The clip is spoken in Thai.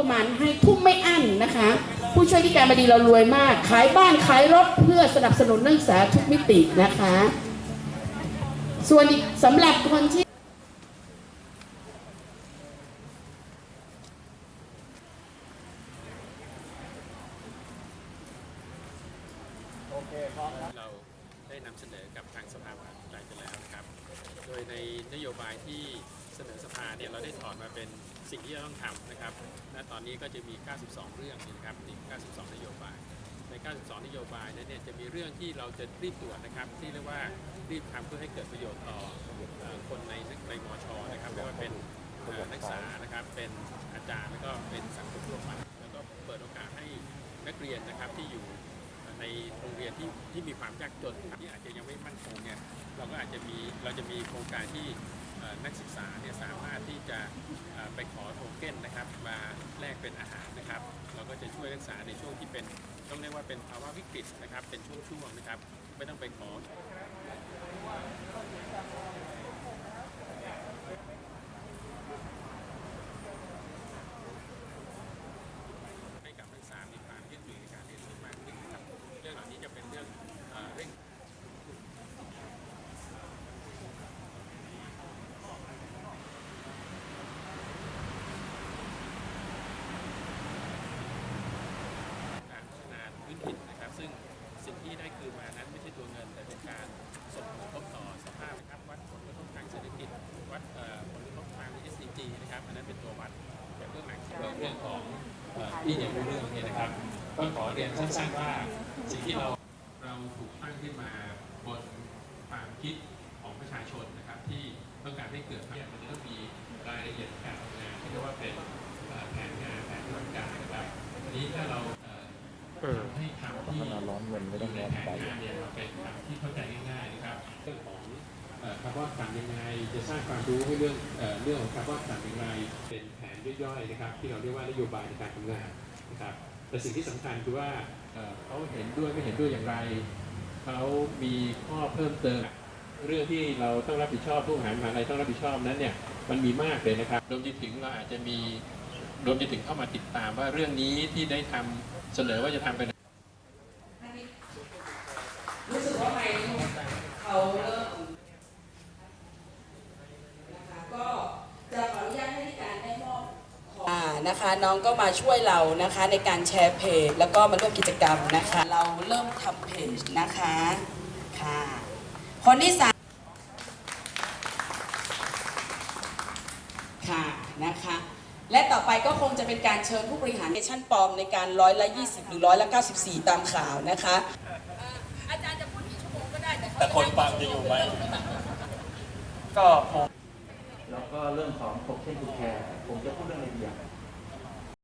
ประมาณให้ทุ่มไม่อั้นนะคะ ผู้ช่วยที่การบดีเรารวยมาก ขายบ้านขายรถเพื่อสนับสนุนนักศึกษาทุกมิตินะคะ ส่วนอีกสำหรับคนที่เราได้นำเสนอกับทางสภาผู้แทนไปแล้วนะครับ โดยในนโยบายที่ สนอสภาเนี่ยเราได้ถอดมาเป็นสิ่งที่เราต้องทำนะครับ ณ ตอนนี้ก็จะมี 92 เรื่องนะครับนี่92 นโยบาย ใน 92 นโยบายนั้นเนี่ยจะมีเรื่องที่เราจะรีบตรวจนะครับ ที่เรียกว่ารีบทำเพื่อให้เกิดประโยชน์ต่อคนในในมชนะครับไม่ว่าเป็นนักศึกษานะครับ เป็นอาจารย์แล้วก็เป็นสังคมทั่วไปแล้วก็เปิดโอกาสให้นักเรียนนะครับที่อยู่ในโรงเรียนที่ที่มีความยากจนที่อาจจะยังไม่มั่นคงเนี่ยเราก็อาจจะมีเราจะมีโครงการที่ นักศึกษาเนี่ยสามารถที่จะไปขอโทเก้นนะครับมาแลกเป็นอาหารนะครับ เราก็จะช่วยนักศึกษาในช่วงที่เป็นต้องเรียกว่าเป็นภาวะวิกฤตนะครับ เป็นช่วงๆนะครับ ไม่ต้องไปขอ ให้กับนักศึกษามีความยืดหยุ่นในการเรียนรู้มากขึ้นนะครับ เรื่องเหล่านี้จะเป็นเรื่องเอ่อเร่ง การพัฒ นาพื้นถิ่นะครับ ซึ่งสิ่งที่ได้คืนมานั้นไม่ใช่ตัวเงิน แต่เป็นการส่งผลกระทบต่อสภาพนะครับวัดผลกระทบทางเศรษฐกิจวัดเอ่อผลกระทบทาง SDG นะครับอันนั้นเป็นตัววัดแต่เบื้องหลังเรื่องของเอ่อที่ยังรู้เรื่องเนี่ยนะครับ ก็ขอเรียนสั้นๆว่าสิ่งที่เราเราถูกตั้งขึ้นมาบนความคิดของประชาชนนะครับ ที่ต้องการให้เกิดเนี่ยมันจะต้องมีรายละเอียดการทำงานที่เรียกว่าเป็นแผนงานแผนปฏิบัติการนะครับอันนี้ถ้าเรา ให้คำที่ร้อนเงินไม่ต้องร้อนแผนไปงานเนี่ยเราเป็นคำที่เข้าใจง่ายๆนะครับเรื่องของเอ่อคำว่าสั่งยังไง จะสร้างความรู้ให้เรื่องเรื่องของคำว่าสั่งยังไงเป็นแผนย่อยๆนะครับ ที่เราเรียกว่านโยบายในการทำงานนะครับแต่สิ่งที่สำคัญคือว่าเขาเห็นด้วยไม่เห็นด้วยอย่างไรเขามีข้อเพิ่มเติม เรื่องที่เราต้องรับผิดชอบผู้หารมหาลัยต้องรับผิดชอบนั้นเนี่ยมันมีมากเลยนะครับรวมถึงเราอาจจะมีรวมถึงเข้ามาติดตามว่าเรื่องนี้ที่ได้ทำ เสนอว่าจะทำเป็นรู้สึกว่าไมค์เขาเริ่มนะคะก็จะขออนุญาตให้การได้มอบของอ่านะคะ น้องก็มาช่วยเรานะคะในการแชร์เพจ แล้วก็มาร่วมกิจกรรมนะคะ เราเริ่มทำเพจนะคะค่ะคนที่สามค่ะนะคะ และต่อไปก็คงจะเป็นการเชิญผู้บริหารเนชั่นปลอมในการร้อยละ 20 หรือร้อยละ 94 ตามข่าวนะคะอาจารย์จะพูดกี่ชั่วโมงก็ได้ แต่แต่คนฟังจะอยู่ไหมก็ผมแล้วก็เรื่องของ Protection to Care ผมจะพูดเรื่องอะไรดีอะ